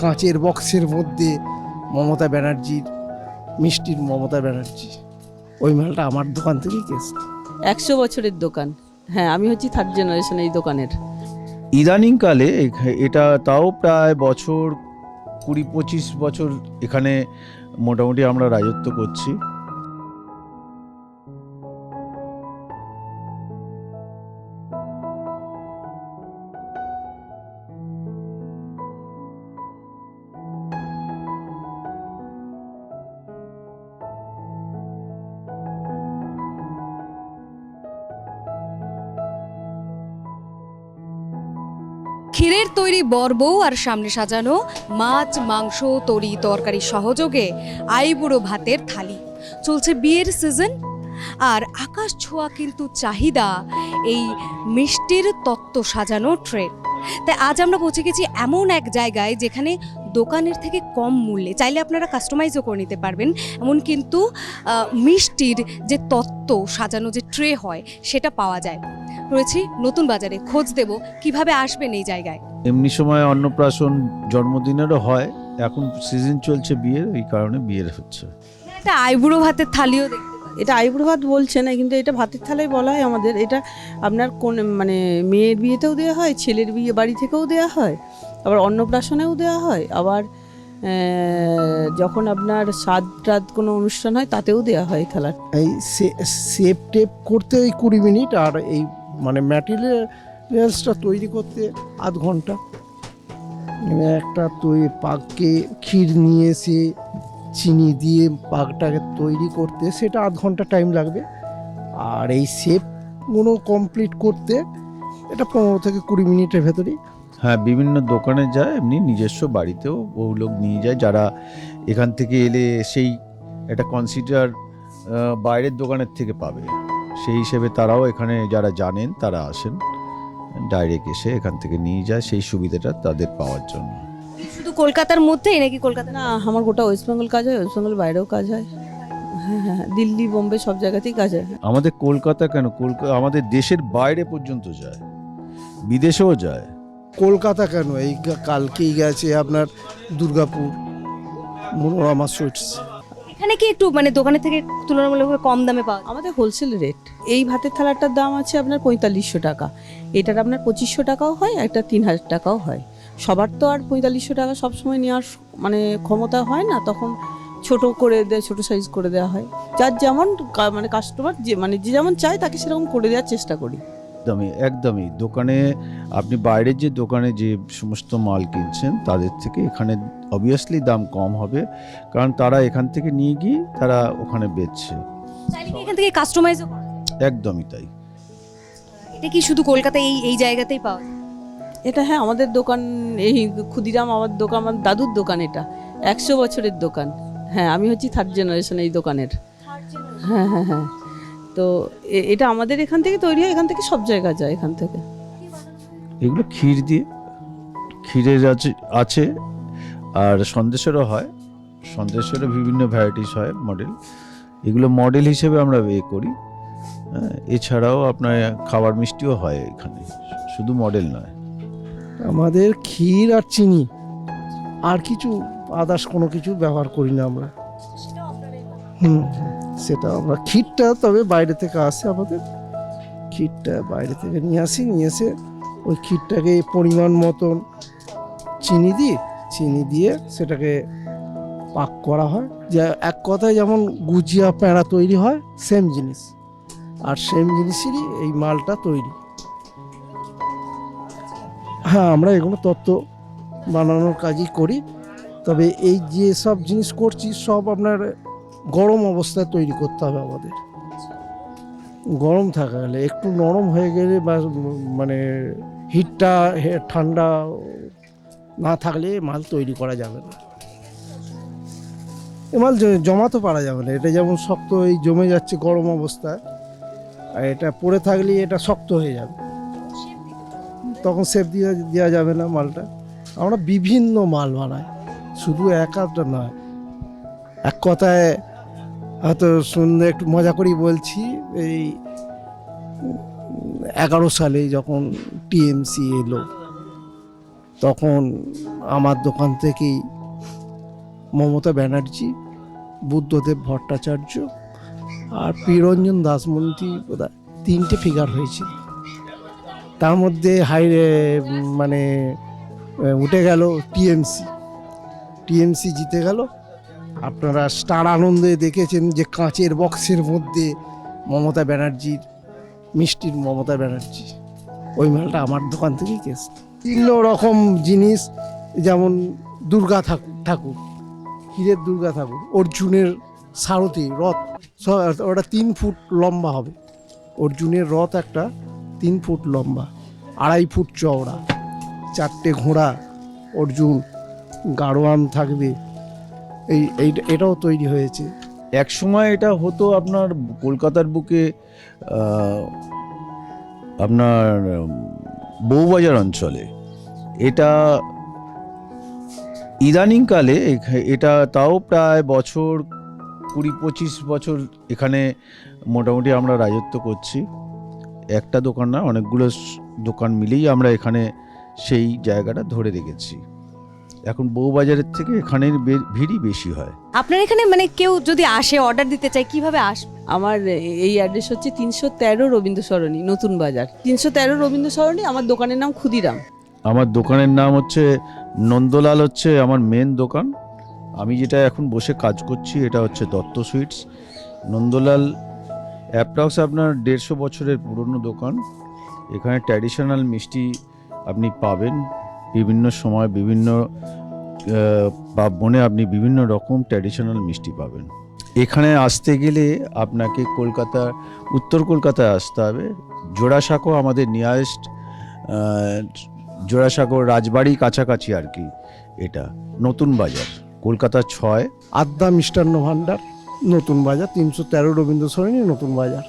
কাঁচের বক্সের মধ্যে মমতা ব্যানার্জির মিষ্টির মমতা ব্যানার্জি। ওই মালটা আমার দোকান থেকেই কেসে একশো বছরের দোকান। হ্যাঁ আমি হচ্ছি থার্ড জেনারেশন এই দোকানের। ইদানিংকালে এটা তাও প্রায় বছর কুড়ি পঁচিশ বছর এখানে মোটামুটি আমরা রাজত্ব করছি। ক্ষীরের তৈরি বরবউ আর সামনে সাজানো মাছ, মাংস, তরি, তরকারি সহযোগে আইবুড়ো ভাতের থালি। চলছে বিয়ের সিজন, আর আকাশ ছোঁয়া কিন্তু চাহিদা এই মিষ্টির তত্ত্ব সাজানো ট্রেন তাই আজ আমরা পৌঁছে গেছি এমন এক জায়গায় যেখানে দোকানের থেকে কম মূল্যে, চাইলে আপনারা কাস্টমাইজও করে নিতে পারবেন। এমন কিন্তু মিষ্টির যে তত্ত্ব সাজানো যে ট্রে হয়, সেটা পাওয়া যায়। রয়েছি নতুন বাজারে খোঁজ দেব কীভাবে আসবেন এই জায়গায়। এমনি সময় অন্নপ্রাশন জন্মদিনেরও হয় এখন সিজন চলছে বিয়ের এই কারণে বিয়ের হচ্ছে। এটা আইবুড়ো ভাতের থালিও দেখতে এটা আইবুড়ো ভাত বলছে না কিন্তু এটা ভাতের থালাই বলা হয় আমাদের। এটা আপনার কোন মানে মেয়ের বিয়েতেও দেওয়া হয় ছেলের বিয়ে বাড়ি থেকেও দেওয়া হয় আবার অন্নপ্রাশনেও দেওয়া হয় আবার যখন আপনার সাদ রাত কোনো অনুষ্ঠান হয় তাতেও দেওয়া হয় থালা এই সেপ টেপ করতে ওই কুড়ি মিনিট আর এই মানে ম্যাটেরিয়ালসটা তৈরি করতে আধ ঘণ্টা। একটা তৈরি পাককে ক্ষীর নিয়ে এসে চিনি দিয়ে পাকটাকে তৈরি করতে সেটা আধ ঘণ্টা টাইম লাগবে। আর এই শেপগুলো কমপ্লিট করতে এটা পনেরো থেকে কুড়ি মিনিটের ভেতরেই। হ্যাঁ বিভিন্ন দোকানে যায়, এমনি নিজস্ব বাড়িতেও বহু লোক নিয়ে যায়। যারা এখান থেকে এলে সেই একটা কনসিডার বাইরের দোকানের থেকে পাবে। সেই হিসেবে তারাও এখানে যারা জানেন তারা আসেন ডাইরেক্ট এসে এখান থেকে নিয়ে যায় সেই সুবিধাটা তাদের পাওয়ার জন্য। শুধু কলকাতার মধ্যেই নাকি কলকাতা? না আমার গোটা ওয়েস্ট বেঙ্গল কাজ হয় ওয়েস্ট বেঙ্গল বাইরেও কাজ হয়। হ্যাঁ হ্যাঁ হ্যাঁ, দিল্লি বোম্বে সব জায়গাতেই কাজ হয়। আমাদের কলকাতা কেন? কলকাতা আমাদের দেশের বাইরে পর্যন্ত যায় বিদেশেও যায়। কলকাতা কেন? এই কালকেই গেছে আপনার দুর্গাপুর মনোরমা সুইটস। এখানে কি একটু মানে দোকানের থেকে তুলনামূলকভাবে কম দামে পাওয়া? আমাদের হোলসেল রেট এই ভাতের থালাটার দাম আছে আপনার পঁয়তাল্লিশশো টাকা। এটার আপনার পঁচিশশো টাকাও হয়, একটা তিন হাজার টাকাও হয়। সবার তো আর পঁয়তাল্লিশশো টাকা সবসময় নেওয়ার মানে ক্ষমতা হয় না, তখন ছোট করে দেয়, ছোট সাইজ করে দেওয়া হয়। যার যেমন মানে কাস্টমার যে মানে যে যেমন চায়, তাকে সেরকম করে দেওয়ার চেষ্টা করি। একদমই একদমই। দোকানে আপনি বাইরের যে দোকানে যে সমস্ত মাল কিনছেন তাদের থেকে এখানে অবভিয়াসলি দাম কম হবে। কারণ তারা এখান থেকে নিয়ে গিয়ে তারা ওখানে বেচছে। এখান থেকে যায়? একদমই তাই। এটা কি শুধু কলকাতায় এই এই জায়গাতেই পাওয়া এটা হ্যাঁ আমাদের দোকান এই ক্ষুদিরাম আমার দোকান আমার দাদুর দোকান এটা। একশো বছরের দোকান। হ্যাঁ আমি হচ্ছি থার্ড জেনারেশন এই দোকানের। হ্যাঁ হ্যাঁ হ্যাঁ। তো এ- এটা আমাদের এখান থেকে তৈরি হয় এখান থেকে সব জায়গা যায় এখান থেকে। এগুলো ক্ষীর দিয়ে ক্ষীরের আছে আছে আর সন্দেশেরও হয়। সন্দেশেরও বিভিন্ন ভ্যারাইটিস হয় মডেল এগুলো মডেল হিসেবে আমরা এ করি। হ্যাঁ, এছাড়াও আপনার খাবার মিষ্টিও হয় এখানে। শুধু মডেল নয়। আমাদের ক্ষীর আর চিনি আর কিছু আদার্স কোনো কিছু ব্যবহার করি না আমরা। হুম, সেটা আমরা ক্ষীরটা তবে বাইরে থেকে আসে আমাদের। ক্ষীরটা বাইরে থেকে নিয়ে আসি, নিয়ে এসে ওই ক্ষীরটাকে পরিমাণ মতন চিনি দিই, চিনি দিয়ে সেটাকে পাক করা হয়। যে এক কথায় যেমন গুজিয়া প্যাঁড়া তৈরি হয় সেম জিনিস। আর সেম জিনিসেরই এই মালটা তৈরি। হ্যাঁ আমরা এগুলো তত্ত্ব বানানোর কাজই করি। তবে এই যে সব জিনিস করছি, সব আপনার গরম অবস্থায় তৈরি করতে হবে আমাদের। গরম থাকা গেলে একটু নরম হয়ে গেলে বা মানে হিটটা ঠান্ডা না থাকলে মাল তৈরি করা যাবে না। এ মাল জমাতে পারা যাবে না। এটা যেমন শক্ত এই জমে যাচ্ছে গরম অবস্থায়, আর এটা পড়ে থাকলে এটা শক্ত হয়ে যাবে। তখন সেফ দিয়ে দেওয়া যাবে না মালটা। আমরা বিভিন্ন মাল বানাই। শুধু এক নয়, এক কথায় হয়তো শুনলে একটু মজা করেই বলছি, এই এগারো সালে যখন টিএমসি এলো, তখন আমার দোকান থেকেই মমতা ব্যানার্জি, বুদ্ধদেব ভট্টাচার্য আর প্রিয়রঞ্জন দাসমন্ত্রী বোধহয় তিনটে ফিগার হয়েছিল। তার মধ্যে হাই মানে উঠে গেল টিএমসি। টিএমসি জিতে গেল। আপনারা স্টার আনন্দে দেখেছেন যে কাঁচের বক্সের মধ্যে মমতা ব্যানার্জির, মিষ্টির মমতা ব্যানার্জি। ওই মালটা আমার দোকান থেকেই কেস বিভিন্ন রকম জিনিস, যেমন দুর্গা ঠাকুর ঠাকুর। হীরের দুর্গা ঠাকুর? অর্জুনের সারথি, রথ। ওটা তিন ফুট লম্বা হবে। অর্জুনের রথ একটা তিন ফুট লম্বা, আড়াই ফুট চওড়া। চারটে ঘোড়া, অর্জুন গাড়োয়ান থাকবে। এই এটাও তৈরি হয়েছে। এক সময় এটা হতো আপনার কলকাতার বুকে আপনার বউবাজার অঞ্চলে। এটা ইদানিংকালে এটা তাও প্রায় বছর কুড়ি পঁচিশ বছর এখানে মোটামুটি আমরা রাজত্ব করছি। একটা দোকান না, অনেকগুলো দোকান মিলেই আমরা এখানে সেই জায়গাটা ধরে রেখেছি। এখন বউবাজারের থেকে এখানের ভিড়ই বেশি হয়। আপনার এখানে মানে কেউ যদি আসে অর্ডার দিতে চায় কীভাবে আসবে আমার এই অ্যাড্রেস হচ্ছে তিনশো তেরো রবীন্দ্র সরণি নতুন বাজার। তিনশো তেরো রবীন্দ্র সরণি আমার দোকানের নাম ক্ষুদিরাম। আমার দোকানের নাম হচ্ছে নন্দলাল হচ্ছে আমার মেন দোকান। আমি যেটা এখন বসে কাজ করছি এটা হচ্ছে দত্ত সুইটস। নন্দলাল অ্যাপ্রক্স আপনার দেড়শো বছরের পুরনো দোকান। এখানে ট্র্যাডিশনাল মিষ্টি আপনি পাবেন। বিভিন্ন সময় বিভিন্ন আহ, পার্বণে আপনি বিভিন্ন রকম ট্র্যাডিশনাল মিষ্টি পাবেন। এখানে আসতে গেলে আপনাকে কলকাতা উত্তর কলকাতায় আসতে হবে। জোড়াসাঁকো আমাদের নিয়ারেস্ট জোড়াসাঁকো রাজবাড়ি কাছাকাছি আর কি এটা নতুন বাজার কলকাতা ছয়। আদ্যা মিষ্টান্ন ভাণ্ডার নতুন বাজার তিনশো তেরো রবীন্দ্র সরণি নতুন বাজার।